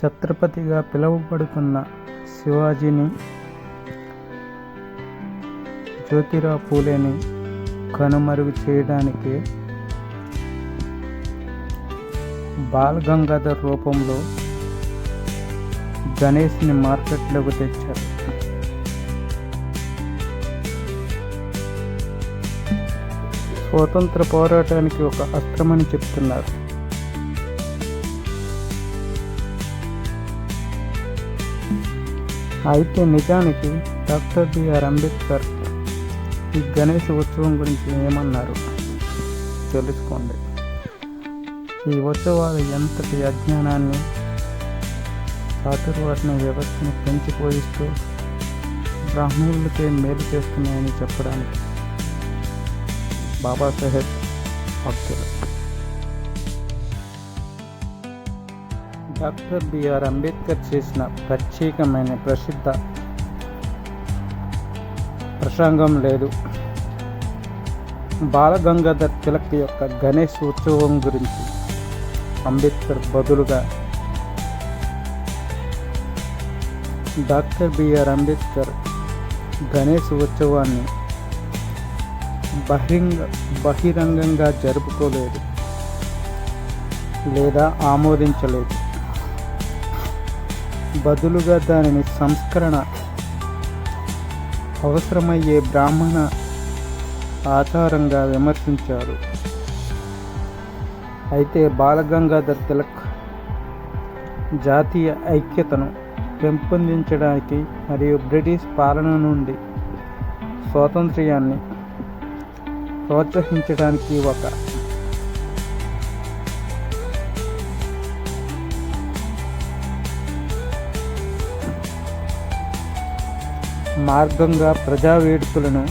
ఛత్రపతిగా పిలువబడుతున్న శివాజీని జ్యోతిరావు పూలేని కనుమరుగు చేయడానికి బాల్ గంగాధర్ రూపంలో గణేష్ని మార్కెట్లోకి తెచ్చారు. స్వాతంత్ర పోరాటానికి ఒక అస్త్రమని చెప్తున్నారు. అయితే నిజానికి డాక్టర్ బిఆర్ అంబేద్కర్ ఈ గణేష్ ఉత్సవం గురించి ఏమన్నారు? తెలుసుకోండి. ఈ ఉత్సవాలు ఎంతటి అజ్ఞానాన్ని చాతుర్వర్ణ వ్యవస్థను పెంచి పోయిస్తూ బ్రాహ్మణులకే మేలు చేస్తున్నాయని చెప్పడానికి బాబాసాహెబ్ భక్తులు. డాక్టర్ బిఆర్ అంబేద్కర్ చేసిన ప్రత్యేకమైన ప్రసిద్ధ ప్రసంగం లేదు. బాలగంగాధర్ తిలక్ యొక్క గణేష్ ఉత్సవం గురించి అంబేద్కర్ బదులుగా డాక్టర్ బిఆర్ అంబేద్కర్ గణేష్ ఉత్సవాన్ని బహిరంగ బహిరంగంగా జరుపుకోలేదు లేదా ఆమోదించలేదు. బదులుగా దానిని సంస్కరణ అవసరమయ్యే బ్రాహ్మణ ఆచారంగా విమర్శించారు. అయితే బాలగంగాధర్ తిలక్ జాతీయ ఐక్యతను పెంపొందించడానికి మరియు బ్రిటిష్ పాలన నుండి స్వాతంత్ర్యాన్ని ప్రోత్సహించడానికి ఒక మార్గంగా ప్రజా వేడుకలను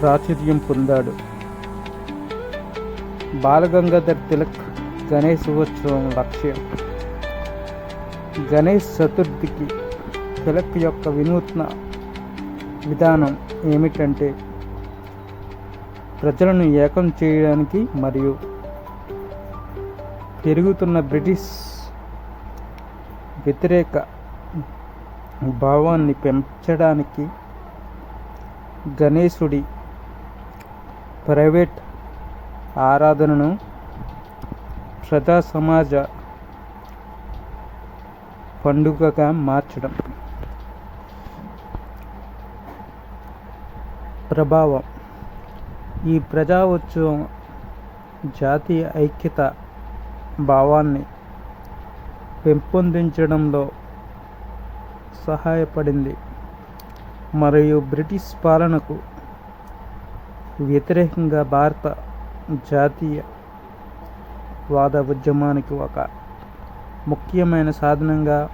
ప్రాచుర్యం పొందాడు. బాలగంగాధర్ తిలక్ గణేష్ ఉత్సవం లక్ష్యం. గణేష్ చతుర్థికి తిలక్ యొక్క వినూత్న విధానం ఏమిటంటే ప్రజలను ఏకం చేయడానికి మరియు పెరుగుతున్న బ్రిటిష్ వ్యతిరేక భావాన్ని పెంచడానికి గణేశుడి ప్రైవేట్ ఆరాధనను ప్రజా సమాజ పండుగగా మార్చడం. ప్రభావం. ఈ ప్రజా ఉత్సవం జాతీయ ఐక్యత భావాన్ని పెంపొందించడంలో సహాయపడింది. మరియు బ్రిటిష్ పాలనకు వ్యతిరేకంగా భారత జాతీయ వాద ఉద్యమానికి ఒక ముఖ్యమైన సాధనంగా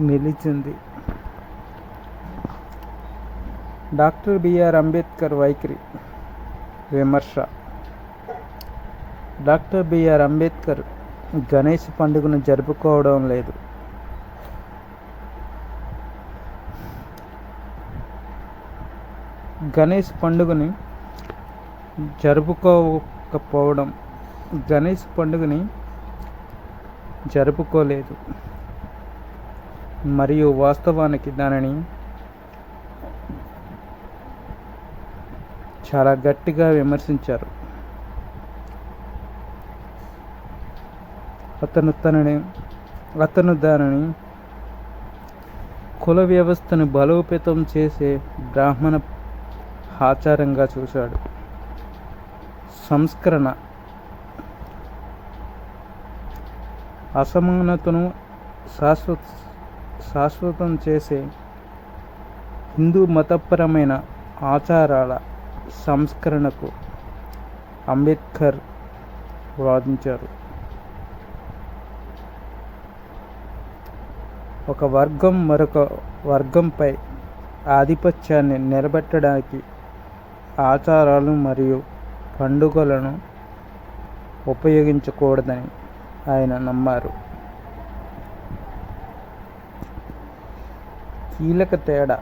నిలిచింది. డాక్టర్ బిఆర్ అంబేద్కర్ వైఖరి విమర్శ. డాక్టర్ బిఆర్ అంబేద్కర్ గణేష్ పండుగను జరుపుకోవడం లేదు. గణేష్ పండుగని జరుపుకోకపోవడం గణేష్ పండుగని జరుపుకోలేదు. మరియు వాస్తవానికి దానిని చాలా గట్టిగా విమర్శించారు. అతను తనని అతను దానిని కుల వ్యవస్థను బలోపేతం చేసే బ్రాహ్మణ ఆచారంగా చూశాడు. సంస్కరణ. అసమానతను శాశ్వత శాశ్వతం చేసే హిందూ మతపరమైన ఆచారాల సంస్కరణకు అంబేద్కర్ వాదించారు. ఒక వర్గం మరొక వర్గంపై ఆధిపత్యాన్ని నిలబెట్టడానికి ఆచారాలు మరియు పండుగలను ఉపయోగించకూడదని ఆయన నమ్మారు. కీలక తేడా.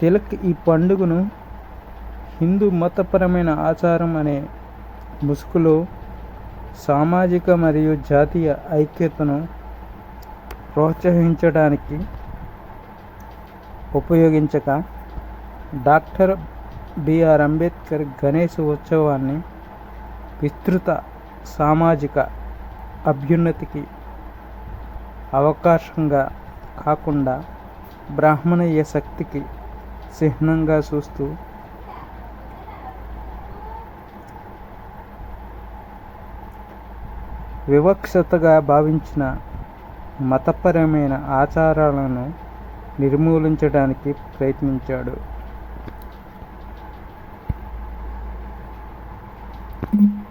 తిలక్ ఈ పండుగను హిందూ మతపరమైన ఆచారం అనే ముసుగులో సామాజిక మరియు జాతీయ ఐక్యతను ప్రోత్సహించడానికి ఉపయోగించక డాక్టర్ బిఆర్ అంబేద్కర్ గణేష్ ఉత్సవాన్ని విస్తృత సామాజిక అభ్యున్నతికి అవకాశంగా కాకుండా బ్రాహ్మణీయ శక్తికి చిహ్నంగా చూస్తూ వివక్షతగా భావించిన మతపరమైన ఆచారాలను నిర్మూలించడానికి ప్రయత్నించాడు. Thank you.